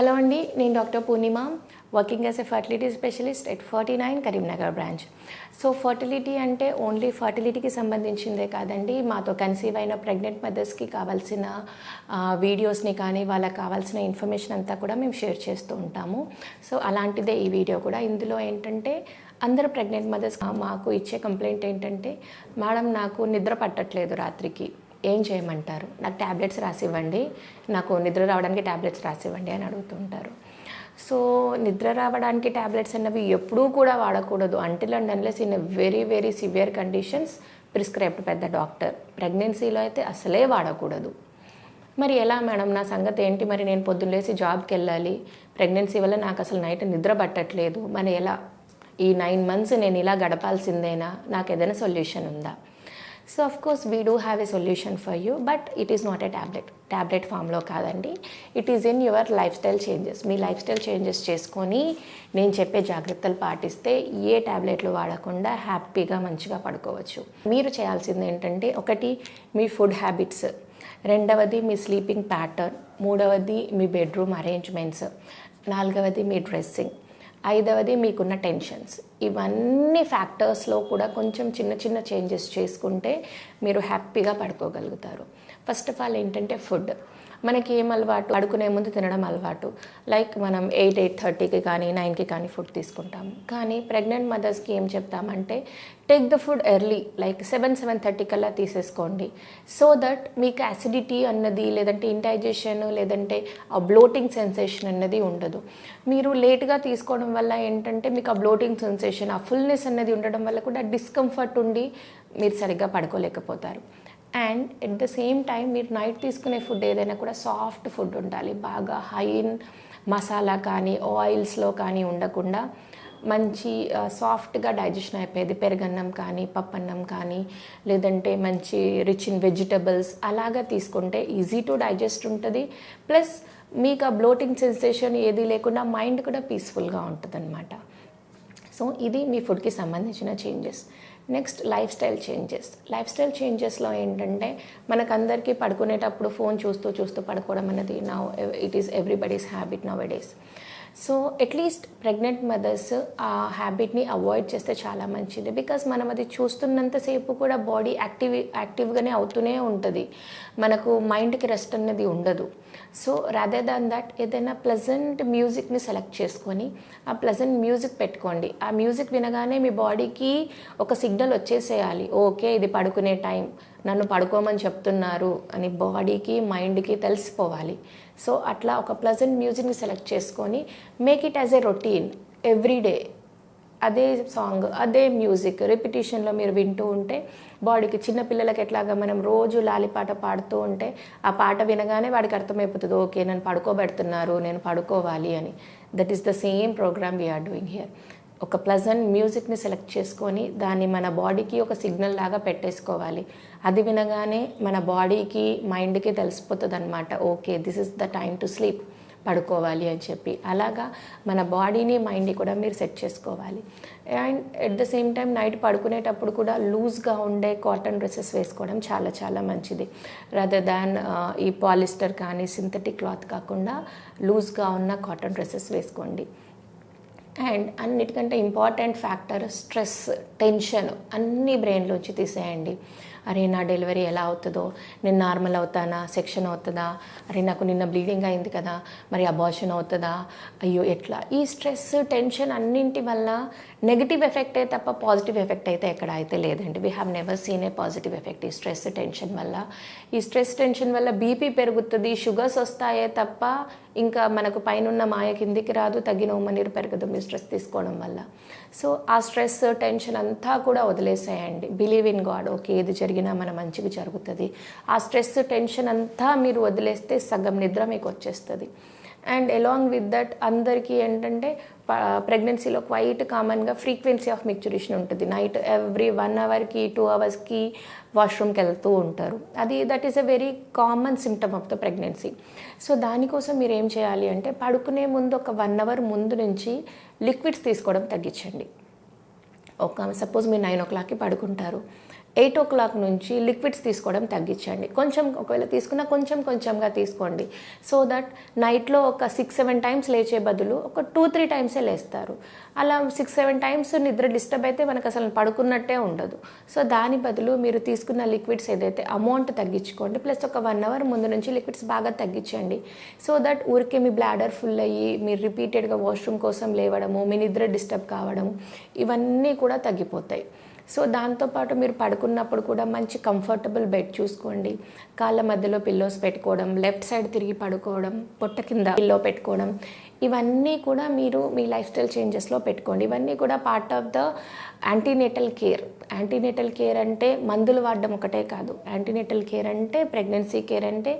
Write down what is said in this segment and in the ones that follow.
Hello అండి నేను doctor Purnima working as a fertility specialist at forty nine Karimnagar branch. So fertility అంటే only ఫర్టిలిటీకి సంబంధించిందే కాదండి మాతో కన్సీవ్ అయిన ప్రెగ్నెంట్ మదర్స్కి కావాల్సిన వీడియోస్ని కానీ వాళ్ళకి కావాల్సిన ఇన్ఫర్మేషన్ అంతా కూడా మేము షేర్ చేస్తూ ఉంటాము. సో అలాంటిదే ఈ వీడియో కూడా. ఇందులో ఏంటంటే అందరు ప్రెగ్నెంట్ మదర్స్ మాకు ఇచ్చే కంప్లైంట్ ఏంటంటే మేడం నాకు నిద్ర పట్టట్లేదు రాత్రికి. ఏం చేయమంటారు? నాకు ట్యాబ్లెట్స్ రాసివ్వండి. నాకు నిద్ర రావడానికి ట్యాబ్లెట్స్ రాసివ్వండి అని అడుగుతుంటారు. సో నిద్ర రావడానికి ట్యాబ్లెట్స్ అన్నవి ఎప్పుడూ కూడా వాడకూడదు. Until and unless in very very severe conditions prescribed పెద్ద డాక్టర్. ప్రెగ్నెన్సీలో అయితే అసలే వాడకూడదు. మరి ఎలా మేడం? నా సంగతి ఏంటి? మరి నేను పొద్దున్న లేసి జాబ్కి వెళ్ళాలి. ప్రెగ్నెన్సీ వల్ల నాకు అసలు నైట్ నిద్ర పట్టట్లేదు. మరి ఎలా? ఈ నైన్ మంత్స్ నేను ఇలా గడపాల్సిందేనా? నాకు ఏదైనా సొల్యూషన్ ఉందా? So of course we do have a solution for you but it is not a tablet tablet ఫామ్లో కాదండి. It is in your lifestyle changes me lifestyle changes చేసుకొని నేను చెప్పే జాగ్రత్తలు పాటిస్తే ఏ ట్యాబ్లెట్లు వాడకుండా హ్యాపీగా మంచిగా పడుకోవచ్చు. మీరు చేయాల్సింది ఏంటంటే ఒకటి మీ ఫుడ్ హ్యాబిట్స్ రెండవది మీ స్లీపింగ్ ప్యాటర్న్ మూడవది మీ బెడ్రూమ్ అరేంజ్మెంట్స్ నాలుగవది మీ డ్రెస్సింగ్ ఐదవది మీకున్న టెన్షన్స్. ఇవన్నీ ఫ్యాక్టర్స్లో కూడా కొంచెం చిన్న చిన్న చేంజెస్ చేసుకుంటే మీరు హ్యాపీగా పడుకోగలుగుతారు. ఫస్ట్ ఆఫ్ ఆల్ ఏంటంటే ఫుడ్. మనకి ఏం అలవాటు? పడుకునే ముందు తినడం అలవాటు. లైక్ మనం ఎయిట్ ఎయిట్ థర్టీకి కానీ నైన్కి కానీ ఫుడ్ తీసుకుంటాము కానీ ప్రెగ్నెంట్ మదర్స్కి ఏం చెప్తామంటే take the food early like seven seven thirty కల్లా తీసేసుకోండి. సో దట్ మీకు యాసిడిటీ అన్నది లేదంటే ఇంటైజేషన్ లేదంటే ఆ బ్లోటింగ్ సెన్సేషన్ అన్నది ఉండదు. మీరు లేట్గా తీసుకోవడం వల్ల ఏంటంటే మీకు ఆ బ్లోటింగ్ సెన్సేషన్ ఆ ఫుల్నెస్ అన్నది ఉండడం వల్ల కూడా డిస్కంఫర్ట్ ఉండి మీరు సరిగ్గా పడుకోలేకపోతారు. And at the same time మీరు నైట్ తీసుకునే ఫుడ్ ఏదైనా కూడా సాఫ్ట్ ఫుడ్ ఉండాలి. బాగా హై ఇన్ మసాలా కానీ ఆయిల్స్లో కానీ ఉండకుండా మంచి సాఫ్ట్గా డైజెషన్ అయిపోయేది. పెరుగన్నం కానీ పప్పన్నం కానీ లేదంటే మంచి రిచ్ ఇన్ వెజిటబుల్స్ అలాగా తీసుకుంటే ఈజీ టు డైజెస్ట్ ఉంటుంది. ప్లస్ మీకు ఆ బ్లోటింగ్ సెన్సేషన్ ఏది లేకుండా మైండ్ కూడా పీస్ఫుల్గా ఉంటుంది సో ఇది మీ ఫుడ్కి సంబంధించిన changes. Next lifestyle changes. Lifestyle చేంజెస్లో ఏంటంటే మనకందరికీ పడుకునేటప్పుడు ఫోన్ చూస్తూ చూస్తూ పడుకోవడం అనేది నా it is everybody's habit nowadays so at least pregnant mothers ఆ హ్యాబిట్ని అవాయిడ్ చేస్తే చాలా మంచిది. బికాస్ మనం అది చూస్తున్నంతసేపు కూడా బాడీ యాక్టివ్ యాక్టివ్గానే అవుతూనే ఉంటుంది. మనకు మైండ్కి రెస్ట్ అనేది ఉండదు. సో రాదర్ దాన్ దట్ ఏదైనా ప్లజెంట్ మ్యూజిక్ని సెలెక్ట్ చేసుకొని ఆ ప్లజెంట్ మ్యూజిక్ పెట్టుకోండి. ఆ మ్యూజిక్ వినగానే మీ బాడీకి ఒక సిగ్నల్ వచ్చేసేయాలి. ఓకే ఇది పడుకునే టైం నన్ను పడుకోమని చెప్తున్నారు అని బాడీకి మైండ్కి తెలిసిపోవాలి. సో అట్లా ఒక ప్లజెంట్ మ్యూజిక్ని సెలెక్ట్ చేసుకొని make it as a routine everyday అదే సాంగ్ అదే మ్యూజిక్ రిపిటేషన్లో మీరు వింటూ ఉంటే బాడీకి చిన్నపిల్లలకి ఎట్లాగా మనం రోజు లాలిపాట పాడుతూ ఉంటే ఆ పాట వినగానే వాడికి అర్థమైపోతుంది ఓకే నన్ను పడుకోబెడుతున్నారు నేను పడుకోవాలి అని. That is the same program we are doing here ఒక ప్లజెంట్ మ్యూజిక్ని సెలెక్ట్ చేసుకొని దాన్ని మన బాడీకి ఒక సిగ్నల్ లాగా పెట్టేసుకోవాలి. అది వినగానే మన బాడీకి మైండ్కి తెలిసిపోతుంది అనమాట okay this is the time to sleep పడుకోవాలి అని చెప్పి. అలాగా మన బాడీని మైండ్ని కూడా మీరు సెట్ చేసుకోవాలి. And at the same time night పడుకునేటప్పుడు కూడా లూజ్గా ఉండే కాటన్ డ్రెస్సెస్ వేసుకోవడం చాలా చాలా మంచిది. రదర్ దాన్ uh, ఈ పాలిస్టర్ కానీ సింథటిక్ క్లాత్ కాకుండా లూజ్గా ఉన్న కాటన్ డ్రెస్సెస్ వేసుకోండి. అండ్ అన్నిటికంటే ఇంపార్టెంట్ ఫ్యాక్టర్ స్ట్రెస్ టెన్షన్ అన్నీ బ్రెయిన్లోంచి తీసేయండి. అరే నా డెలివరీ ఎలా అవుతుందో? నేను నార్మల్ అవుతానా? సెక్షన్ అవుతుందా? అరే నాకు నిన్న బ్లీడింగ్ అయింది కదా మరి అబార్షన్ అవుతుందా? అయ్యో ఎట్లా? ఈ స్ట్రెస్ టెన్షన్ అన్నింటి వల్ల నెగిటివ్ ఎఫెక్టే తప్ప పాజిటివ్ ఎఫెక్ట్ అయితే ఎక్కడ అయితే లేదండి. We have never seen a positive effect ఈ స్ట్రెస్ టెన్షన్ వల్ల. ఈ స్ట్రెస్ టెన్షన్ వల్ల బీపీ పెరుగుతుంది షుగర్స్ వస్తాయే తప్ప ఇంకా మనకు పైన మాయ కిందికి రాదు తగ్గిన ఉమ్మనీరు పెరగదు మీ స్ట్రెస్ తీసుకోవడం వల్ల. సో ఆ స్ట్రెస్ టెన్షన్ అంతా కూడా వదిలేసేయండి. బిలీవ్ ఇన్ గాడ్ ఓకే ఏది జరిగినా మన మంచికి జరుగుతుంది. ఆ స్ట్రెస్ టెన్షన్ అంతా మీరు వదిలేస్తే సగం నిద్ర మీకు వచ్చేస్తుంది. అండ్ అలాంగ్ విత్ దట్ అందరికీ ఏంటంటే ప్రెగ్నెన్సీలో క్వైట్ కామన్గా ఫ్రీక్వెన్సీ ఆఫ్ మిక్చురేషన్ ఉంటుంది. నైట్ ఎవ్రీ వన్ అవర్కి టూ అవర్స్కి వాష్రూమ్కి వెళ్తూ ఉంటారు. అది that is a very common symptom of the pregnancy. So దానికోసం మీరు ఏం చేయాలి అంటే పడుకునే ముందు ఒక వన్ అవర్ ముందు నుంచి లిక్విడ్స్ తీసుకోవడం తగ్గించండి. ఒక సపోజ్ మీరు నైన్ ఓ క్లాక్కి పడుకుంటారు. ఎయిట్ ఓ క్లాక్ నుంచి లిక్విడ్స్ తీసుకోవడం తగ్గించండి. కొంచెం ఒకవేళ తీసుకున్నా కొంచెం కొంచెంగా తీసుకోండి. సో దట్ నైట్లో ఒక సిక్స్ సెవెన్ టైమ్స్ లేచే బదులు ఒక టూ త్రీ టైమ్సే లేస్తారు. అలా సిక్స్ సెవెన్ టైమ్స్ నిద్ర డిస్టర్బ్ అయితే మనకు అసలు పడుకున్నట్టే ఉండదు. సో దాని బదులు మీరు తీసుకున్న లిక్విడ్స్ ఏదైతే అమౌంట్ తగ్గించుకోండి ప్లస్ ఒక వన్ అవర్ ముందు నుంచి లిక్విడ్స్ బాగా తగ్గించండి. సో దట్ ఊరికే మీ బ్లాడర్ ఫుల్ అయ్యి మీరు రిపీటెడ్గా వాష్రూమ్ కోసం లేవడము మీ నిద్ర డిస్టర్బ్ కావడం ఇవన్నీ కూడా తగ్గిపోతాయి. సో దాంతోపాటు మీరు పడుకున్నప్పుడు కూడా మంచి కంఫర్టబుల్ బెడ్ చూసుకోండి. కాళ్ళ మధ్యలో పిల్లోస్ పెట్టుకోవడం లెఫ్ట్ సైడ్ తిరిగి పడుకోవడం పొట్ట కింద పిల్లో పెట్టుకోవడం ఇవన్నీ కూడా మీరు మీ లైఫ్ స్టైల్ చేంజెస్లో పెట్టుకోండి. ఇవన్నీ కూడా part of the antenatal care antenatal care అంటే మందులు వాడడం ఒకటే కాదు. యాంటీనేటల్ కేర్ అంటే ప్రెగ్నెన్సీ కేర్ అంటే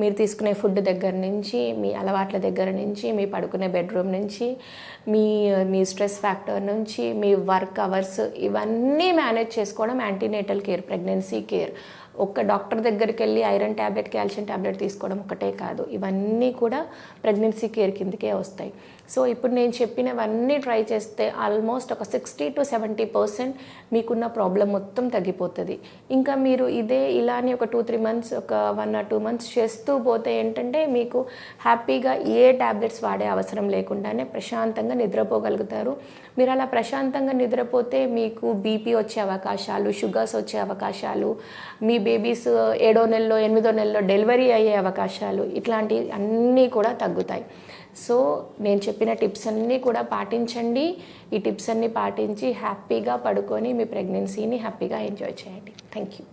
మీరు తీసుకునే ఫుడ్ దగ్గర నుంచి మీ అలవాట్ల దగ్గర నుంచి మీ పడుకునే బెడ్రూమ్ నుంచి మీ మీ స్ట్రెస్ ఫ్యాక్టర్ నుంచి మీ వర్క్ అవర్స్ ఇవన్నీ మేనేజ్ చేసుకోవడం యాంటీనేటల్ కేర్ ప్రెగ్నెన్సీ కేర్ ఒక్క డాక్టర్ దగ్గరికి వెళ్ళి ఐరన్ ట్యాబ్లెట్ కాల్షియం ట్యాబ్లెట్ తీసుకోవడం ఒకటే కాదు. ఇవన్నీ కూడా ప్రెగ్నెన్సీ కేర్ కిందకే వస్తాయి. సో ఇప్పుడు నేను చెప్పినవన్నీ ట్రై చేస్తే ఆల్మోస్ట్ ఒక సిక్స్టీ టు సెవెంటీ పర్సెంట్ మీకున్న ప్రాబ్లం మొత్తం తగ్గిపోతుంది. ఇంకా మీరు ఇదే ఇలానే ఒక టూ త్రీ మంత్స్ ఒక వన్ ఆర్ టూ మంత్స్ చేస్తూ పోతే ఏంటంటే మీకు హ్యాపీగా ఏ ట్యాబ్లెట్స్ వాడే అవసరం లేకుండానే ప్రశాంతంగా నిద్రపోగలుగుతారు. మీరు అలా ప్రశాంతంగా నిద్రపోతే మీకు బీపీ వచ్చే అవకాశాలు షుగర్స్ వచ్చే అవకాశాలు మీ బేబీస్ uh, ఏడో నెలలో ఎనిమిదో నెలలో డెలివరీ అయ్యే అవకాశాలు ఇట్లాంటి అన్నీ కూడా తగ్గుతాయి. సో నేను చెప్పిన టిప్స్ అన్నీ కూడా పాటించండి. ఈ టిప్స్ అన్నీ పాటించి హ్యాపీగా పడుకొని మీ ప్రెగ్నెన్సీని హ్యాపీగా ఎంజాయ్ చేయండి. Thank you